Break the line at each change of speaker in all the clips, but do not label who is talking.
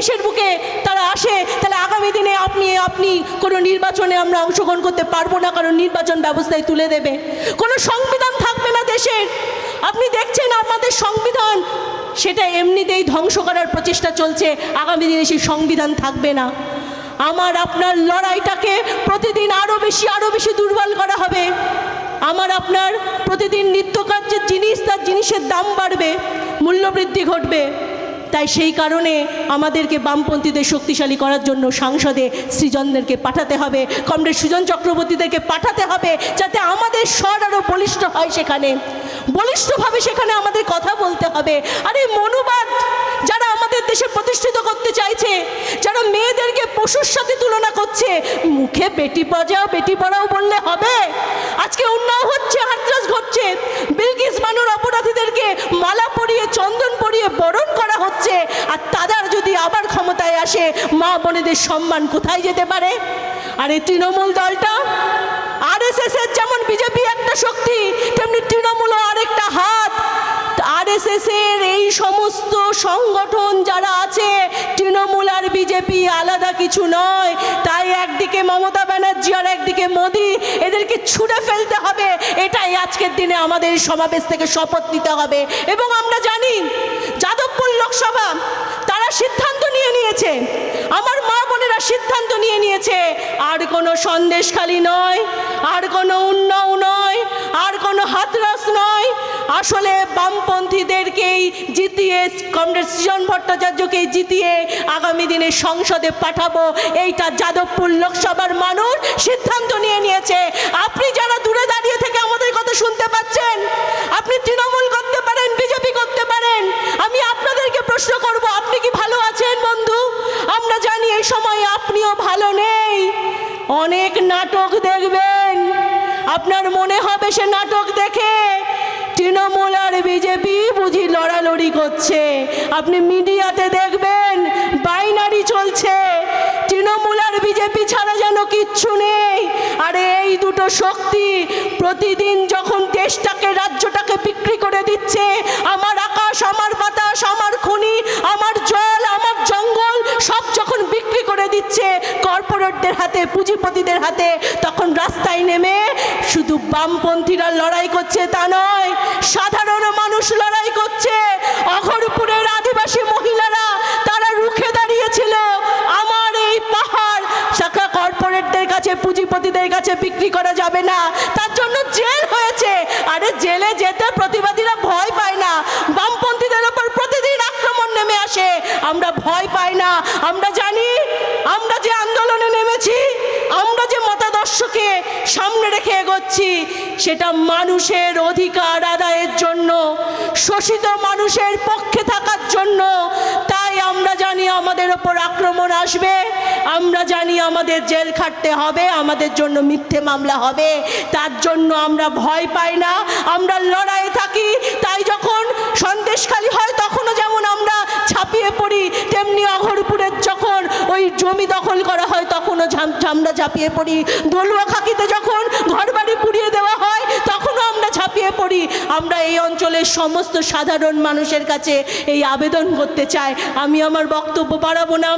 দেশের বুকে তারা আসে, তাহলে আগামী দিনে আপনি আপনি কোনো নির্বাচনে আমরা অংশগ্রহণ করতে পারব না, কারণ নির্বাচন ব্যবস্থায় তুলে দেবে। কোনো সংবিধান থাকবে না দেশের। আপনি দেখছেন আমাদের সংবিধান, সেটা এমনিতেই ধ্বংস করার প্রচেষ্টা চলছে, আগামী দিনে সেই সংবিধান থাকবে না। আমার, আপনার লড়াইটাকে প্রতিদিন আরও বেশি আরও বেশি দুর্বল করা হবে। আমার, আপনার প্রতিদিন নিত্যকার্যের জিনিস, তার জিনিসের দাম বাড়বে, মূল্যবৃদ্ধি ঘটবে। তাই সেই কারণে আমাদেরকে বামপন্থীদের শক্তিশালী করার জন্য সাংসদে সৃজনদেরকে পাঠাতে হবে, কমরেড সুজন চক্রবর্তীদেরকে পাঠাতে হবে, যাতে আমাদের স্বর আরও বলিষ্ঠ হয় সেখানে। বলিষ্ঠভাবে সেখানে আমাদের কথা বলতে হবে। আর এই মনুবাদ, যারা আমাদের দেশে প্রতিষ্ঠিত করতে চাইছে, যারা মেয়েদেরকে পশুর সাথে তুলনা করছে, মুখে বেটি বাজাও বেটি পড়াও বললে হবে। আজকে উন্নয়ন হচ্ছে, হাতরাস ঘটছে। বিলকিস মানুর অপরাধীদেরকে মালা পরিয়ে, চন্দন পরিয়ে বরণ করা হচ্ছে আর তাদের যদি আবার ক্ষমতায় আসে, মা বোনেদের সম্মান কোথায় যেতে পারে? আর এই তৃণমূল দলটা আরএসএস এর যেমন বিজেপি একটা শক্তি, তেমনি তৃণমূলও আরেকটা হাত। আরএসএস এর এই সমস্ত সংগঠন যারা আছে, তৃণমূল আর বিজেপি আলাদা কিছু নয়। তাই একদিকে মমতা ব্যানার্জি আর একদিকে মোদি, এদেরকে ছুঁড়ে ফেলতে হবে। এটাই আজকের দিনে আমাদের সমাবেশ থেকে শপথ নিতে হবে। এবং আমরা জানি যাদবপুর লোকসভা তারা সিদ্ধান্ত নিয়ে নিয়েছে। আমার মা বোনেরা সিদ্ধান্ত নিয়ে নিয়েছে, আর কোনো সন্দেশখালি নয়, আর কোনো উন্নয়ন নয়, আর কোনো হাতরাস নয়। আসলে বামপন্থীদেরকেই জিতিয়ে, কমরেড সৃজন ভট্টাচার্যকেই জিতিয়ে আগামী দিনে সংসদে পাঠাবো। এইটা যাদবপুর লোকসভার মানুষ সিদ্ধান্ত নিয়ে নিয়েছে। আপনি যারা দূরে দাঁড়িয়ে থেকে আমাদের কথা শুনতে পাচ্ছেন, আপনি তৃণমূল করতে পারেন, বিজেপি করতে পারেন আমি আপনাদেরকে প্রশ্ন করব, আপনি কি ভালো আছেন বন্ধু? আমরা জানি এই সময় আপনিও ভালো নেই। অনেক নাটক দেখবেন। আপনার মনে হবে সে নাটক দেখে তৃণমূল আর বিজেপি বুঝি লড়ালড়ি করছে। আপনি মিডিয়াতে দেখবেন, বাইনারি চলছে। তৃণমূল আর বিজেপি ছাড়া যেন কিচ্ছু নেই। আর এই দুটো শক্তি প্রতিদিন যখন দেশটাকে, রাজ্যটাকে বিক্রি করে দিচ্ছে, আমার আকাশ আমার বাতাস আমার খনি, আমার জল, আমার জঙ্গল, সব যখন বিক্রি করে দিচ্ছে কর্পোরেটদের হাতে, পুঁজিপতিদের হাতে, তখন রাস্তায় নেমে শুধু বামপন্থীরা লড়াই করছে তা নয়, সাধারণ মানুষ লড়াই করছে। অঘরপুরের আদিবাসী মহিলারা, তারা রুখে দাঁড়িয়েছিল। আমার এই পাহাড় শাখা কর্পোরেটদের কাছে, পুঁজিপতিদের কাছে বিক্রি করা যাবে না, তার জন্য জেল হয়েছে। আরে জেলে যেতে প্রতিবাদীরা ভয় পায় না বামপন্থীদের ওপর প্রতিদিন আক্রমণ নেমে আসে আমরা ভয় পাই না। আমরা জানি, আমরা যে আন্দোলনে নেমেছি, আমরা যে মতাদর্শকে সামনে রেখে এগোচ্ছি, সেটা মানুষের অধিকার আদায়ের জন্য, শোষিত মানুষের পক্ষে থাকার জন্য। তাই আমরা জানি আমাদের ওপর আক্রমণ আসবে, আমরা জানি আমাদের জেল খাটতে হবে, আমাদের জন্য মিথ্যে মামলা হবে। তার জন্য আমরা ভয় পাই না, আমরা লড়াইয়ে থাকি। তাই যখন সন্দেশখালী হয় আমরা ছাপিয়ে পড়ি, তেমনি অঘরপুরের যখন ওই জমি দখল করা হয়, তখনও আমরা ঝাঁপিয়ে পড়ি। দলুয়া খাকিতে যখন ঘরবাড়ি পুড়িয়ে দেওয়া হয়, তখনও আমরা ঝাঁপিয়ে পড়ি। আমরা এই অঞ্চলের সমস্ত সাধারণ মানুষের কাছে এই আবেদন করতে চাই। আমি আমার বক্তব্য বাড়াবো না।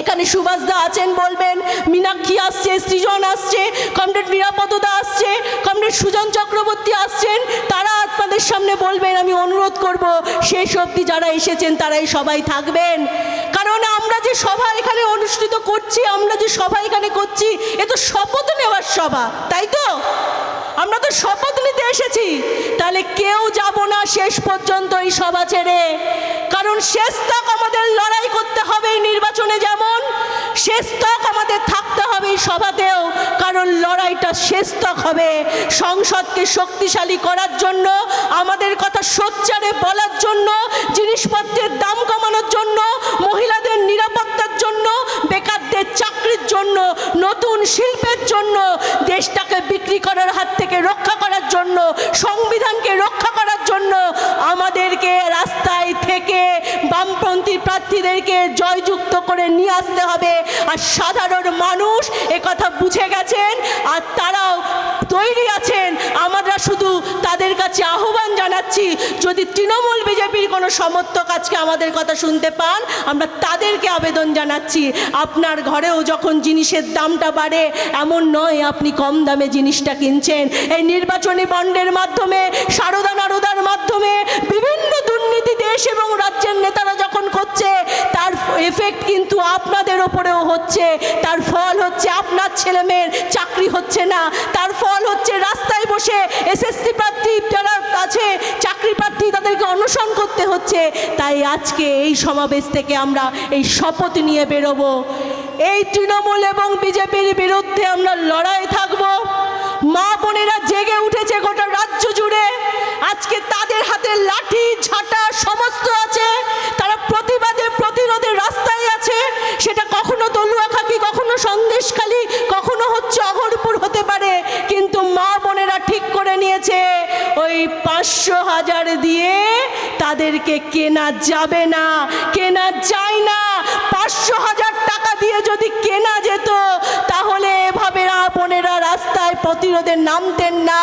এখানে সুভাষদা আছেন বলবেন, মীনাক্ষী আসছে, সৃজন আসছে, কমরেড নিরাপদতা আসছে, কমরেড সুজন চক্রবর্তী আসছেন, তারা আপনাদের সামনে বলবেন, আমি অনুরোধ করব, শেষ অবধি যারা এসেছেন তারাই সবাই থাকবেন। কারণ আমরা যে সভা এখানে অনুষ্ঠিত করছি, আমরা যে সভা এখানে করছি, এ তো শপথ নেওয়ার সভা, তাই তো? আমরা তো শপথ নিতে এসেছি। তাহলে কেউ যাব না শেষ পর্যন্ত এই সভা ছেড়ে। কারণ শেষ তাক আমাদের লড়াই করতে হবে এই নির্বাচনে যেমন শেষ তক আমাদের থাকতে হবে এই সভাতেও কারণ লড়াইটা শেষ তক হবে। সংসদকে শক্তিশালী করার জন্য, আমাদের কথা সোচ্চারে বলার জন্য, জিনিসপত্রের দাম কমানোর জন্য, মহিলাদের নিরাপত্তার জন্য, বেকারদের চাকরির জন্য, নতুন শিল্পের জন্য, দেশটাকে বিক্রি করার হাত থেকে রক্ষা করার জন্য, সংবিধানকে রক্ষা করার জন্য আমাদেরকে রাস্তায় থেকে বামপন্থী প্রার্থীদেরকে জয়যুক্ত করে নিয়ে আসতে হবে। আর সাধারণ মানুষ কথা বুঝে গেছেন, আর তারাও তৈরি আছেন। আমরা শুধু তাদের কাছে আহ্বান জানাচ্ছি, যদি তৃণমূল বিজেপির কোনো সমর্থক আজকে আমাদের কথা শুনতে পান, আমরা তাদেরকে আবেদন জানাচ্ছি। আপনার ঘরেও যখন জিনিসের দামটা বাড়ে, এমন নয় আপনি কম দামে জিনিসটা কিনছেন। এই নির্বাচনী বন্ডের মাধ্যমে, সারদা নারদার মাধ্যমে, বিভিন্ন দুর্নীতি দেশ এবং রাজ্যের নেতারা করছে তার এফেক্ট কিন্তু আপনাদের ওপরেও হচ্ছে। তার ফল হচ্ছে আপনার ছেলে মেয়ের চাকরি হচ্ছে না। তার ফল হচ্ছে রাস্তায় বসে এসএসসি প্রার্থী যারা আছে, চাকরি প্রার্থী তাদেরকে অনশন করতে হচ্ছে। তাই আজকে এই সমাবেশ থেকে আমরা এই শপথ নিয়ে বেরোবো। এই তৃণমূল এবং বিজেপির বিরুদ্ধে আমরা লড়াই থাকব। মা বোনেরা জেগে উঠেছে গোটা রাজ্য জুড়ে। আজকে তাদের হাতে লাঠি, ঝাঁটা সমস্ত আছে। তারা প্রতিবাদে, প্রতিরোধে রাস্তায় আছে। সেটা কখনো তলুয়া খাকি কখনো সন্দেশখালি, কখনো হচ্ছে অহরপুর হতে পারে। কিন্তু মা বোনেরা ঠিক করে নিয়েছে, ওই পাঁচশো হাজার দিয়ে তাদেরকে কেনা যাবে না, কেনা যায় না। পাঁচশো হাজার টাকা দিয়ে যদি কেনা যেত, তাহলে এভাবে বোনেরা রাস্তায় প্রতিরোধে নামতেন না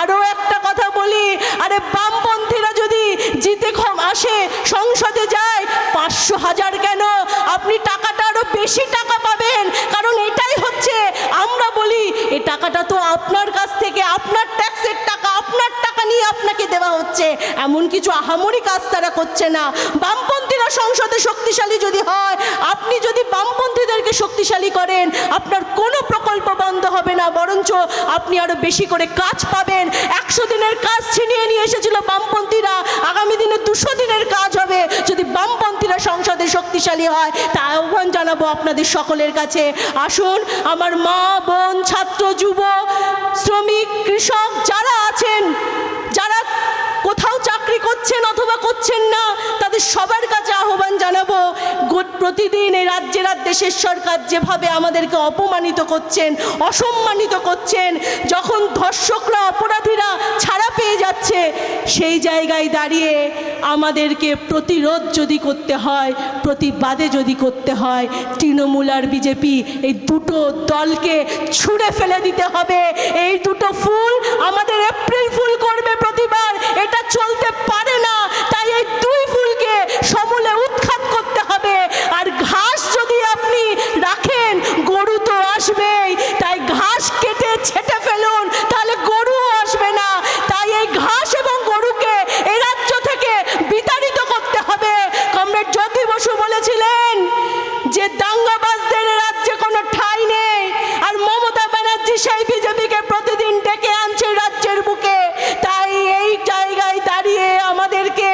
আরও একটা কথা বলি আরে বামপন্থীরা যদি জিতে ক্ষম আসে সংসদে যায় পাঁচশো হাজার কেন? আপনি টাকাটা আরও বেশি টাকা পাবেন কারণ এটাই হচ্ছে আমরা বলি এই টাকাটা তো আপনার কাছ থেকে আপনার ট্যাক্সের টাকা আপনার টাকা নিয়ে আপনাকে দেওয়া হচ্ছে এমন কিছু আহামরি কাজ তারা করছে না। বামপন্থীরা সংসদে শক্তিশালী যদি হয়, আপনি যদি বামপন্থীদেরকে শক্তিশালী করেন, আপনার কোনো প্রকল্প বন্ধ হবে না। বরঞ্চ আপনি আরও বেশি করে কাজ পাবেন। একশো দিনের কাজ ছিনিয়ে নিয়ে এসেছিল বামপন্থীরা। আগামী দিনে দুশো দিনের কাজ হবে। যদি বামপন্থীরা সংসদে শক্তিশালী হয়, তা আহ্বান জানাব আপনাদের সকলের কাছে। আসুন, আমার মা, বোন, ছাত্র যুব শ্রমিক, কৃষক যারা আছেন, যারা কোথাও চাকরি করছেন অথবা করছেন না, তাদের সবার কাছে আহ্বান জানাব প্রতিদিন এই রাজ্যের আর দেশের সরকার যেভাবে আমাদেরকে অপমানিত করছেন, অসম্মানিত করছেন, যখন ধর্ষকরা, অপরাধীরা ছাড়া পেয়ে যাচ্ছে, সেই জায়গায় দাঁড়িয়ে আমাদেরকে প্রতিরোধ যদি করতে হয়, প্রতিবাদে যদি করতে হয়, তৃণমূল আর বিজেপি এই দুটো দলকে ছুঁড়ে ফেলে দিতে হবে। এই দুটো ফুল আমাদের এপ্রিল ফুল করবে প্রতিবার এটা চলতে পারে না তাই এই দুই ফুলকে সমূলে উৎখাত করতে হবে আর ঘাস যদি আপনি রাখেন গরু তো আসবেই তাই ঘাস কেটে ছেটে ফেলুন তাহলে গরুও আসবে না তাই এই ঘাস এবং গরুকে এই রাজ্য থেকে বিতাড়িত করতে হবে কমরেড জ্যোতি বসু বলেছিলেন যে দাঙ্গাবাজদের এ রাজ্যে কোনো ঠাঁই নেই আর মমতা ব্যানার্জি সেই বিজেপিকে প্রতিদিন ডেকে আনছে রাজ্যের বুকে তাই এই জায়গায় দাঁড়িয়ে আমাদেরকে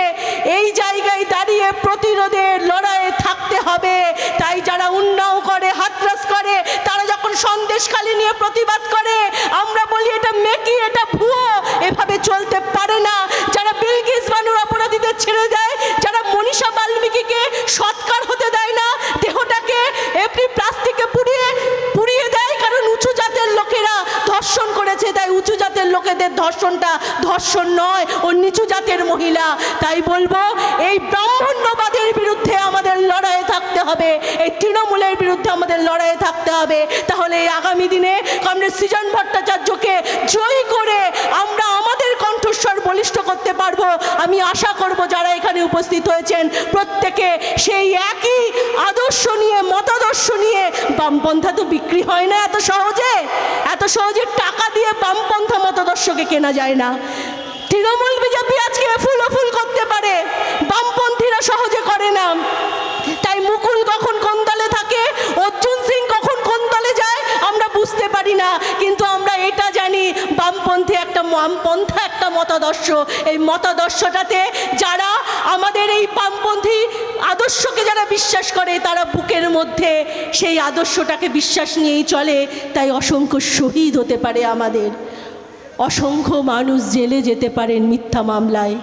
এই জায়গায় দাঁড়িয়ে প্রতিরোধের লড়াইয়ে থাকতে হবে তাই যারা উন্নাও করে হাতরাস করে তারা যখন সন্দেশখালি নিয়ে প্রতিবাদ করে আমরা বলি এটা মেকি এটা ভুয়ো এভাবে চলতে পারে না যারা বিলকিস বানুর অপরাধীদের ছেড়ে দেয় যারা মনীষা বাল্মীকিকে সৎকার হতে দেয় না দেহটাকে এমনি প্লাস্টিকে পুড়িয়ে পুড়িয়ে দেয় কারণ উঁচু জাতের লোকেরা ধর্ষণ করেছে তাই উঁচু জাতের লোকেদের ধর্ষণটা ধর্ষণ নয়, ও নিচু জাতের মহিলা। তাই বলব, এই ব্রাহ্মণ্যবাদের বিরুদ্ধে আমাদের লড়াইয়ে থাকতে হবে, এই তৃণমূলের বিরুদ্ধে আমাদের লড়াইয়ে থাকতে হবে। তাহলে এই আগামী দিনে কমরেড সৃজন ভট্টাচার্যকে জয়ী করতে পারব। আমি আশা করব যারা এখানে উপস্থিত হয়েছেন, প্রত্যেকে সেই একই আদর্শ নিয়ে, মতাদর্শ নিয়ে বামপন্থা তো বিক্রি হয় না এত সহজে। এত সহজে টাকা দিয়ে বামপন্থা মতাদর্শকে কেনা যায় না। তৃণমূল বিজেপি আজকে ফুল বামপন্থী একটা মতাদর্শ। এই মতাদর্শটাতে যারা আমাদের এই বামপন্থী আদর্শকে যারা বিশ্বাস করে, তারা বুকের মধ্যে সেই আদর্শটাকে বিশ্বাস নিয়েই চলে। তাই অসংখ্য শহীদ হতে পারে আমাদের। অসংখ্য মানুষ জেলে যেতে পারেন মিথ্যা মামলায়।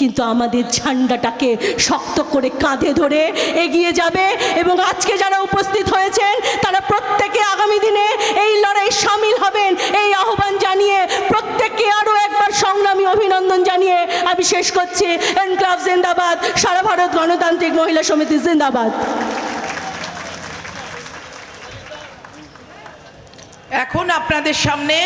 কিন্তু আমাদের ঝান্ডাটাকে শক্ত করে কাঁধে ধরে এগিয়ে যাবে এবং আজকে যারা উপস্থিত হয়েছেন, তারা প্রত্যেকে আগামী দিনে এই লড়াই সামিল হবেন এই আহ্বান জানিয়ে প্রত্যেককে আরও একবার সংগ্রামী অভিনন্দন জানিয়ে আমি শেষ করছি। এনক্লাব জিন্দাবাদ। সারা ভারত গণতান্ত্রিক মহিলা সমিতি জিন্দাবাদ।
এখন আপনাদের সামনে